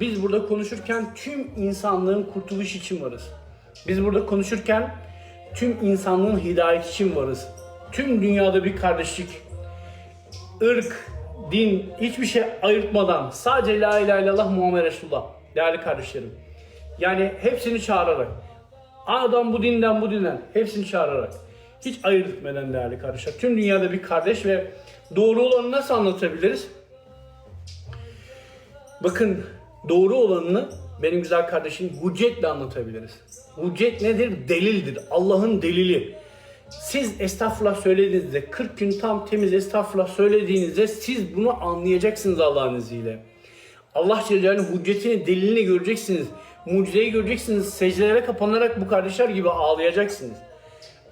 Biz burada konuşurken tüm insanlığın kurtuluş için varız. Biz burada konuşurken tüm insanlığın hidayet için varız. Tüm dünyada bir kardeşlik, ırk, din, hiçbir şey ayırtmadan sadece la ilahe illallah Muhammed Resulullah değerli kardeşlerim. Yani hepsini çağırarak, adam bu dinden bu dinden hepsini çağırarak, hiç ayırt etmeden değerli kardeşler. Tüm dünyada bir kardeş ve doğru olanı nasıl anlatabiliriz? Bakın doğru olanını benim güzel kardeşim hüccetle anlatabiliriz. Hüccet nedir? Delildir. Allah'ın delili. Siz estağfurullah söylediğinizde 40 gün tam temiz estağfurullah söylediğinizde siz bunu anlayacaksınız Allah'ın izniyle. Allah Celle hüccetini, delilini göreceksiniz. Mucizeyi göreceksiniz. Secdelere kapanarak bu kardeşler gibi ağlayacaksınız.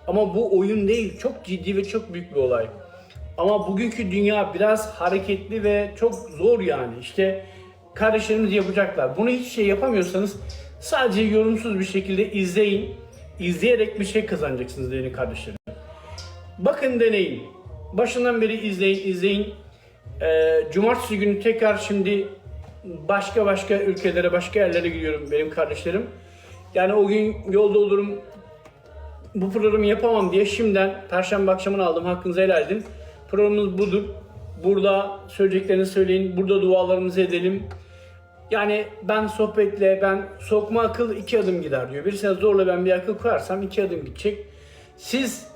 Ama bu oyun değil. Çok ciddi ve çok büyük bir olay. Ama bugünkü dünya biraz hareketli ve çok zor yani. İşte kardeşlerimiz yapacaklar. Bunu hiç şey yapamıyorsanız sadece yorumsuz bir şekilde izleyin. İzleyerek bir şey kazanacaksınız değerli kardeşlerim. Bakın deneyin. Başından beri izleyin, izleyin. Ee, cumartesi günü tekrar şimdi başka başka ülkelere, başka yerlere gidiyorum benim kardeşlerim. Yani o gün yolda olurum, bu programı yapamam diye şimdiden Perşembe akşamını aldım. Hakkınızı helal edin. Programımız budur. Burada söyleyeceklerini söyleyin. Burada dualarımızı edelim. Yani ben sohbetle, ben sokma akıl iki adım gider diyor. Birisine zorla ben bir akıl koyarsam iki adım gidecek. Siz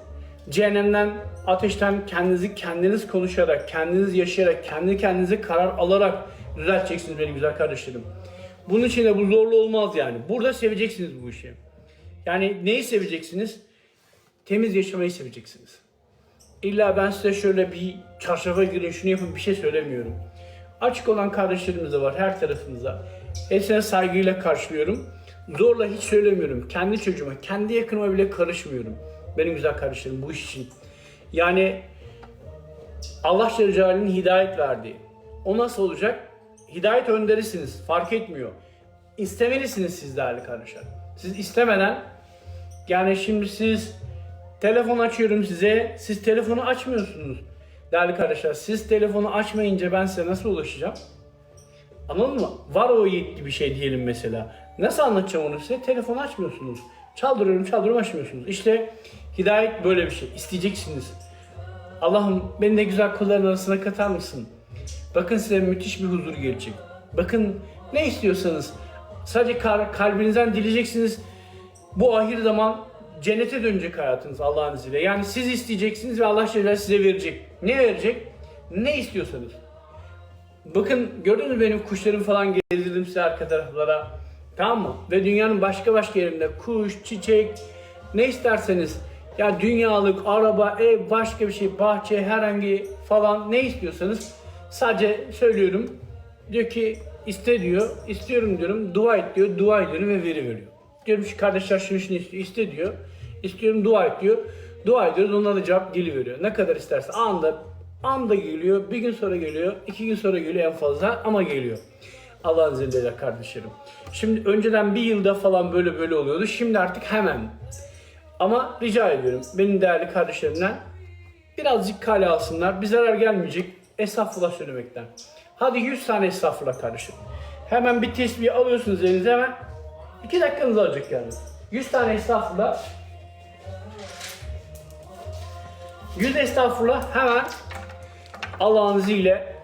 cehennemden, ateşten kendinizi kendiniz konuşarak, kendiniz yaşayarak, kendi kendinize karar alarak düzelteceksiniz benim güzel kardeşlerim. Bunun için de bu zorlu olmaz yani. Burada seveceksiniz bu işi. Yani neyi seveceksiniz? Temiz yaşamayı seveceksiniz. İlla ben size şöyle bir çarşafa girin şunu yapın bir şey söylemiyorum. Açık olan kardeşlerimiz de var her tarafımızda. Hepsine saygıyla karşılıyorum. Zorla hiç söylemiyorum. Kendi çocuğuma, kendi yakınıma bile karışmıyorum. Benim güzel kardeşlerim bu iş için. Yani Allah Celle hidayet verdiği. O nasıl olacak? Hidayet önderisiniz. Fark etmiyor. İstemelisiniz siz değerli kardeşler. Siz istemeden yani şimdi siz telefon açıyorum size. Siz telefonu açmıyorsunuz. Değerli kardeşler siz telefonu açmayınca ben size nasıl ulaşacağım? Anladın mı? Var o yetki bir şey diyelim mesela. Nasıl anlatacağım onu size? Telefonu açmıyorsunuz. Çaldırıyorum çaldırıyorum açmıyorsunuz. İşte hidayet böyle bir şey. İsteyeceksiniz. Allah'ım beni de güzel kulların arasına katar mısın? Bakın size müthiş bir huzur gelecek. Bakın ne istiyorsanız sadece kal- kalbinizden dileyeceksiniz. Bu ahir zaman cennete dönecek hayatınız Allah'ın izniyle. Yani siz isteyeceksiniz ve Allah şeyler size verecek. Ne verecek? Ne istiyorsanız. Bakın gördünüz mü benim kuşlarım falan gezdirdim size arka taraflara. Tamam mı? Ve dünyanın başka başka yerinde kuş, çiçek, ne isterseniz ya dünyalık, araba, ev, başka bir şey, bahçe, herhangi falan ne istiyorsanız sadece söylüyorum. Diyor ki iste diyor, istiyorum diyorum, dua et diyor, dua ediyorum ve veri veriyor. Diyorum şu kardeşler şunu şunu istiyor, iste diyor, istiyorum dua et diyor. Dua ediyoruz, ondan da cevap geliveriyor. Ne kadar isterse anda anda geliyor, bir gün sonra geliyor, iki gün sonra geliyor en fazla ama geliyor. Allah'ın izniyle kardeşlerim. Şimdi önceden bir yılda falan böyle böyle oluyordu. Şimdi artık hemen. Ama rica ediyorum benim değerli kardeşlerimden birazcık kale alsınlar. Bir zarar gelmeyecek. Estağfurullah söylemekten. Hadi 100 tane estağfurullah kardeşim. Hemen bir tesbih alıyorsunuz elinize hemen. 2 dakikanız alacak yani. 100 tane estağfurullah. 100 estağfurullah hemen Allah'ın izniyle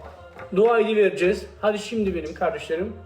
dua vereceğiz. Hadi şimdi benim kardeşlerim